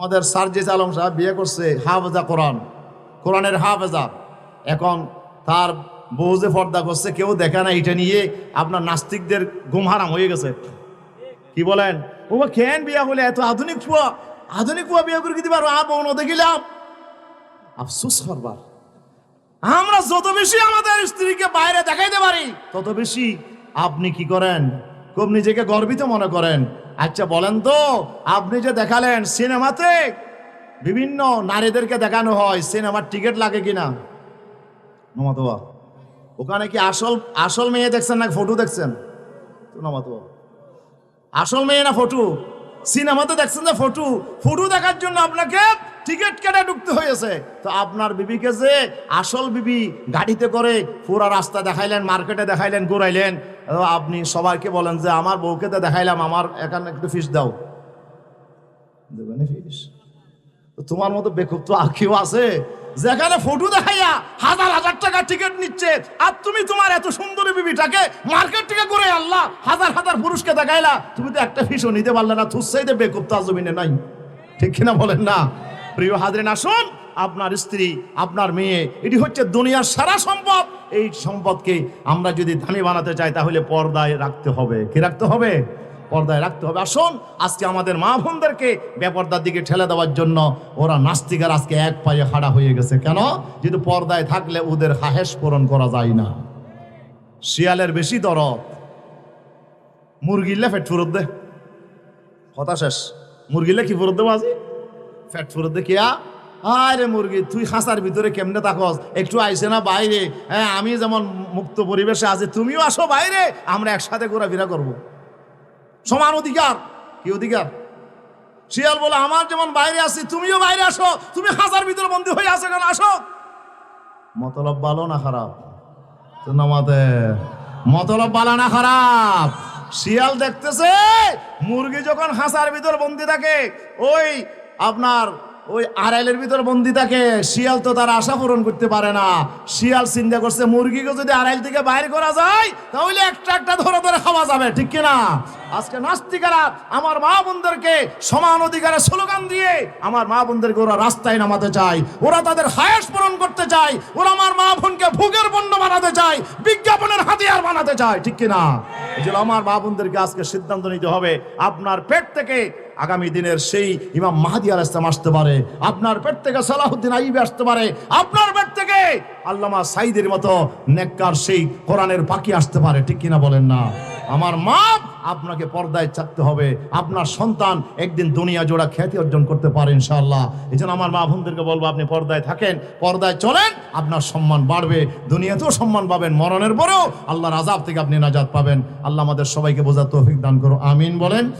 আমাদের সার্জিস আলম সাহেব বিয়ে করছে, হাফেজা কোরআন। কোরআনের হাফেজা। এখন তার বউ যে পর্দা করছে, কেউ দেখে না, এটা নিয়ে আপনার নাস্তিকদের ঘুম হারাম হয়ে গেছে। কি বলেন? ও কেন বিয়া হলে? এত আধুনিক ফুয়া আধুনিক ফুয়া বিয়ে করে দিতে পারব আ বউ ন দেখিলাম আফসোস করবার। আমরা যত বেশি আমাদের স্ত্রীকে বাইরে দেখাইতে পারি, তত বেশি আপনি কি করেন? খুব নিজেকে গর্বিত মনে করেন। আচ্ছা বলেন তো, আপনি যে দেখালেন সিনেমাতে, বিভিন্ন নারীদেরকে দেখানো হয়, সিনেমার টিকিট লাগে কিনা? নমাতবা ওখানে কি আসল আসল মেয়ে দেখছেন না ফটো দেখছেন? নমাতবা আসল মেয়ে না ফটো? সিনেমাতে দেখছেন যে ফটো? ফটো দেখার জন্য আপনাকে টিকিট কেটে ঢুকতে হয়েছে। তো আপনার বিবিকে যে আসল বিবি গাড়িতে করে পুরা রাস্তা দেখাইলেন, মার্কেটে দেখাইলেন, ঘুরাইলেন আপনি সবাইকে বলেন যে, আমার বউকে তো দেখাইলাম, আমার এখানে একটু ফিস দাও। দেবেন ফিস তোমার মতো বেকুব তো কেউ আছে? যেখানে ফটো দেখাইয়া হাজার হাজার টাকা টিকিট নিচ্ছে, আর তুমি তোমার এত সুন্দরী বিবিটাকে মার্কেট থেকে করে আল্লাহ হাজার হাজার পুরুষকে দেখাইলা, তুমি তো একটা ফিসও নিতে পারলে না থুসাইতে বেকুব তো জমিনে নাই। ঠিক কিনা বলেন না? প্রিয় হাজরিন, আসুন। আপনার স্ত্রী, আপনার মেয়ে, এটি হচ্ছে দুনিয়ার সারা সম্পদ। এই সম্পদকে আমরা যদি দামি বানাতে চাই, তাহলে পর্দায় রাখতে হবে। কি রাখতে হবে? পর্দায় রাখতে হবে। আসুন, আজকে আমাদের মা বোনদেরকে বেপর্দার দিকে ঠেলে দেওয়ার জন্য ওরা নাস্তিকার আজকে এক পায়ে খাড়া হয়ে গেছে। কেন? যেহেতু পর্দায় থাকলে ওদের হাহেস পূরণ করা যায় না। শিয়ালের বেশি দরদ। মুরগিলে ফেট ফুরত দে। কথা শেষ। মুরগিলে কি ফুরত দেবো আজি? ফ্যাট ফুরত দে কিয়া আরে মুরগি, তুই খাঁচার ভিতরে কেমনে থাকস? একটু আইসে না বাইরে। হ্যাঁ আমি যেমন মুক্ত পরিবেশে আছি, তুমিও আসো বাইরে। আমরা একসাথে ঘোরাফেরা করব। সমান অধিকার। কি অধিকার? শিয়াল বলে, আমার যেমন বাইরে আছি, তুমিও বাইরে আসো। তুমি হাজার ভিতরে বন্দী হয়ে আসো কেন? আসো। মতলব ভালো না খারাপ? তো মতলব ভালো না খারাপ? শিয়াল দেখতেছে, মুরগি যখন হাসার ভিতর বন্দি থাকে, ওই আপনার ওই আড়াইলের ভিতর বন্দি থাকে, শিয়াল তো তার আশা পূরণ করতে পারে না। শিয়াল চিন্তা করছে, মুরগিকে যদি আড়াইল থেকে বাইর করা যায়, তাহলে একটা একটা ধরে ধরে খাওয়া যাবে, ঠিক কিনা আজকে নাস্তিকারা আমার মা বোনদেরকে সমান অধিকারে স্লোগান দিয়ে আমার মা বোনদেরকে ওরা রাস্তায় নামাতে চায়, ওরা তাদের হায়াস পূরণ করতে চায়, ওরা আমার মা বোনকে ভোগের পণ্য বানাতে চায়, বিজ্ঞাপনের হাতিয়ার বানাতে চায়, ঠিক কিনা আমার মা বোনদেরকে আজকে সিদ্ধান্ত নিতে হবে, আপনার পেট থেকে আগামী দিনের সেই ইমাম মাহাদি আল ইসলাম আসতে পারে, আপনার পেট থেকে সালাহুদ্দিন আইবি আসতে পারে, আপনার পেট থেকে আল্লামা সাইদের মতো নেককার সেই কোরআনের পাখি আসতে পারে, ঠিক কিনা বলেন না? আমার মা আপনাকে পর্দায় চাকতে হবে, আপনার সন্তান একদিন দুনিয়া জোড়া খ্যাতি অর্জন করতে পারে ইনশাআল্লাহ। এই জন্য আমার মা বোনদেরকে বলব, আপনি পর্দায় থাকেন, পর্দায় চলেন, আপনার সম্মান বাড়বে, দুনিয়াতেও সম্মান পাবেন, মরণের পরেও আল্লাহর আজাব থেকে আপনি নাজাদ পাবেন। আল্লাহ আমাদের সবাইকে বোঝার তৌফিক দান করো আমিন বলেন।